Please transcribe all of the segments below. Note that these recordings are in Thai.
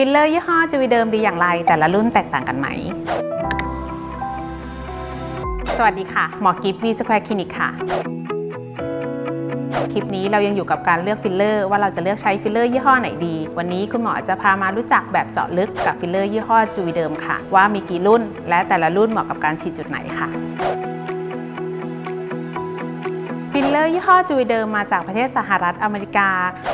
ฟิลเลอร์ยี่ห้อจูวิเดิมดีอย่างไร แต่ละรุ่นแตกต่างกันไหม สวัสดีค่ะ หมอกิฟวีสแควร์คลินิกค่ะ คลิปนี้เรายังอยู่กับการเลือกฟิลเลอร์ว่าเราจะเลือกใช้ฟิลเลอร์ยี่ห้อไหนดี วันนี้คุณหมอจะพามารู้จักแบบเจาะลึกกับฟิลเลอร์ยี่ห้อจูวิเดิมค่ะ ว่ามีกี่รุ่น และแต่ละรุ่นเหมาะกับการฉีดจุดไหนค่ะ ฟิลเลอร์ยี่ห้อจูวิเดิมมาจากประเทศสหรัฐอเมริกา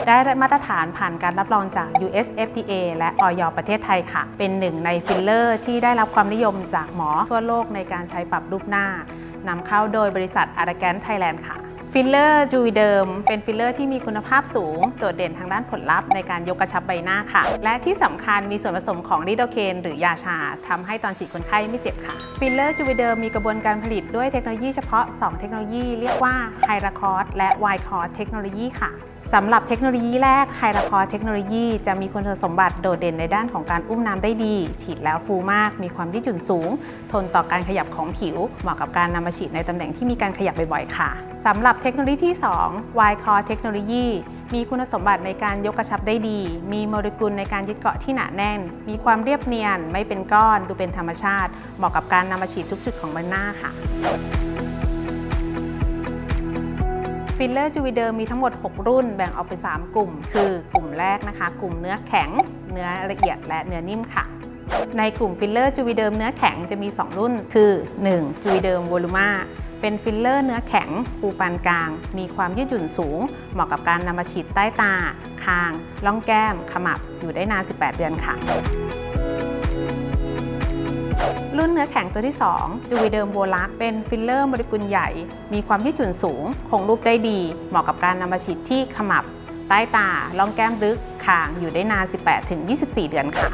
ได้มาตรฐานผ่านการรับรองจาก US FDA และออยประเทศไทยค่ะ เป็นหนึ่งในฟิลเลอร์ที่ได้รับความนิยมจากหมอทั่วโลกในการใช้ปรับรูปหน้านำเข้าโดยบริษัทอาร์แกนไทยแลนด์ค่ะ ฟิลเลอร์จูวิเดิมเป็นฟิลเลอร์ที่มีคุณภาพสูง โดดเด่นทางด้านผลลัพธ์ในการยกกระชับใบหน้าค่ะ และที่สำคัญมีส่วนผสมของลิโดเคนหรือยาชาทำให้ตอนฉีดคนไข้ไม่เจ็บค่ะ ฟิลเลอร์จูวิเดิมมีกระบวนการผลิตด้วยเทคโนโลยีเฉพาะ 2 เทคโนโลยี เรียกว่าไฮราคอร์และไวคอร์เทคโนโลยีค่ะ สำหรับเทคโนโลยีแรกไฮราคอเทคโนโลยีจะมีคุณสมบัติโดดเด่นในด้านของการอุ้มน้ำได้ดี ฉีดแล้วฟูมาก มีความยืดหยุ่นสูง ทนต่อการขยับของผิว เหมาะกับการนำมาฉีดในตำแหน่งที่มีการขยับบ่อยๆค่ะสำหรับเทคโนโลยีที่2 Y Core เทคโนโลยีมีคุณสมบัติในการยกกระชับได้ดี มีโมเลกุลในการยึดเกาะที่หนาแน่น มีความเรียบเนียน ไม่เป็นก้อน ดูเป็นธรรมชาติ เหมาะกับการนำมาฉีดทุกจุดของใบหน้าค่ะ ฟิลเลอร์จูวิเดิมมีทั้งหมด 6 รุ่นแบ่งออกเป็น 3 กลุ่ม คือกลุ่มแรกนะคะ กลุ่มเนื้อแข็ง เนื้อละเอียดและเนื้อนิ่มค่ะ ในกลุ่มฟิลเลอร์จูวิเดิมเนื้อแข็งจะมี 2 รุ่น คือ 1. จูวิเดิมวอลูมาเป็นฟิลเลอร์เนื้อแข็งฟูปานกลาง มีความยืดหยุ่นสูง เหมาะกับการนำมาฉีดใต้ตา คาง ล่องแก้ม ขมับ อยู่ได้นาน 18 เดือนค่ะ รุ่นเนื้อแข็งตัวที่ 2 จูวิเดิมโบลักเป็นฟิลเลอร์โมเลกุลใหญ่ มีความยืดหยุ่นสูง คงรูปได้ดี เหมาะกับการนำมาฉีดที่ขมับ ใต้ตาล่องแก้มลึกคางอยู่ได้นาน 18-24 เดือนค่ะ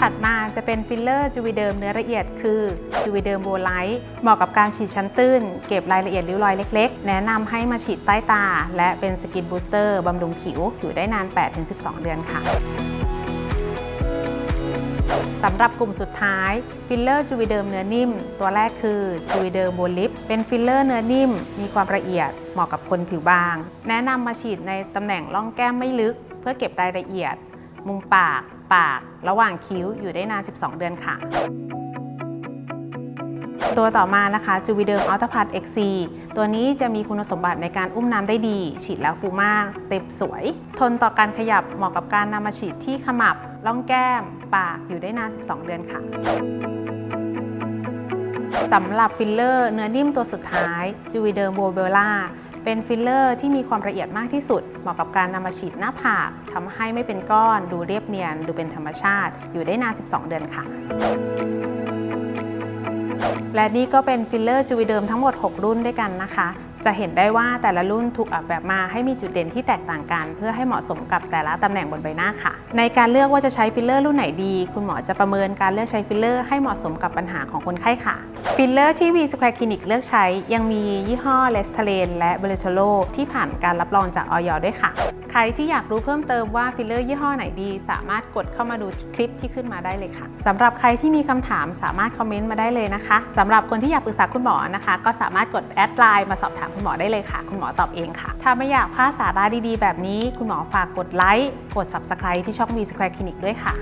ถัดมาจะเป็นฟิลเลอร์จูวิเดิมเนื้อละเอียดคือจูวิเดิมโบไลท์เหมาะกับการฉีดชั้นตื้น เก็บรายละเอียดริ้วรอยเล็กๆ แนะนำให้มาฉีดใต้ตา และเป็นสกินบูสเตอร์บำรุงผิวอยู่ได้นาน 8-12 เดือนค่ะ สำหรับกลุ่มสุดท้ายฟิลเลอร์จูวิเดิมเนื้อนิ่ม ตัวแรกคือจูวิเดิมโบลิปเป็นฟิลเลอร์เนื้อนิ่ม มีความละเอียดเหมาะกับคนผิวบาง แนะนำมาฉีดในตำแหน่งร่องแก้มไม่ลึก เพื่อเก็บรายละเอียด มุมปาก ปาก ระหว่างคิ้วอยู่ได้นาน 12 เดือนค่ะ ตัวต่อมานะคะจูวิเดิมอัลตพัท XC ตัวนี้จะมีคุณสมบัติในการอุ้มน้ำได้ดี ฉีดแล้วฟูมาก เต็มสวย ทนต่อการขยับเหมาะกับการนำมาฉีดที่ขมับล่องแก้ม ปากอยู่ได้นาน 12 เดือนค่ะสำหรับฟิลเลอร์เนื้อนิ่มตัวสุดท้ายจูวิเดิมโบเบล่าเป็นฟิลเลอร์ที่มีความละเอียดมากที่สุด เหมาะกับการนำมาฉีดหน้าผากทำให้ไม่เป็นก้อน ดูเรียบเนียน ดูเป็นธรรมชาติ อยู่ได้นาน 12 เดือนค่ะ และนี่ก็เป็นฟิลเลอร์จูวีเดิมทั้งหมด 6 รุ่นด้วยกันนะคะ จะเห็นได้ว่าแต่ละรุ่นถูกออกแบบมาให้มีจุดเด่นที่แตกต่างกัน เพื่อให้เหมาะสมกับแต่ละตำแหน่งบนใบหน้าค่ะ ในการเลือกว่าจะใช้ฟิลเลอร์รุ่นไหนดี คุณหมอจะประเมินการเลือกใช้ฟิลเลอร์ให้เหมาะสมกับปัญหาของคนไข้ค่ะ ฟิลเลอร์ที่ V Square Clinic เลือกใช้ยังมียี่ห้อเลสเทเลนและเบลโทโลที่ผ่านการรับรองจากออยด้วยค่ะ ใครที่อยากรู้เพิ่มเติมว่าฟิลเลอร์ยี่ห้อไหนดี สามารถกดเข้ามาดูคลิปที่ขึ้นมาได้เลยค่ะสำหรับใครที่มีคำถามสามารถคอมเมนต์มาได้เลยนะคะสำหรับคนที่อยากปรึกษาคุณหมอนะคะ ก็สามารถกดแอดไลน์มาสอบถามคุณหมอได้เลยค่ะ คุณหมอตอบเองค่ะ ถ้าไม่อยากพลาดสาระดีๆ แบบนี้ คุณหมอฝากกดไลค์ กด Subscribe ที่ช่อง V Square Clinic ด้วยค่ะ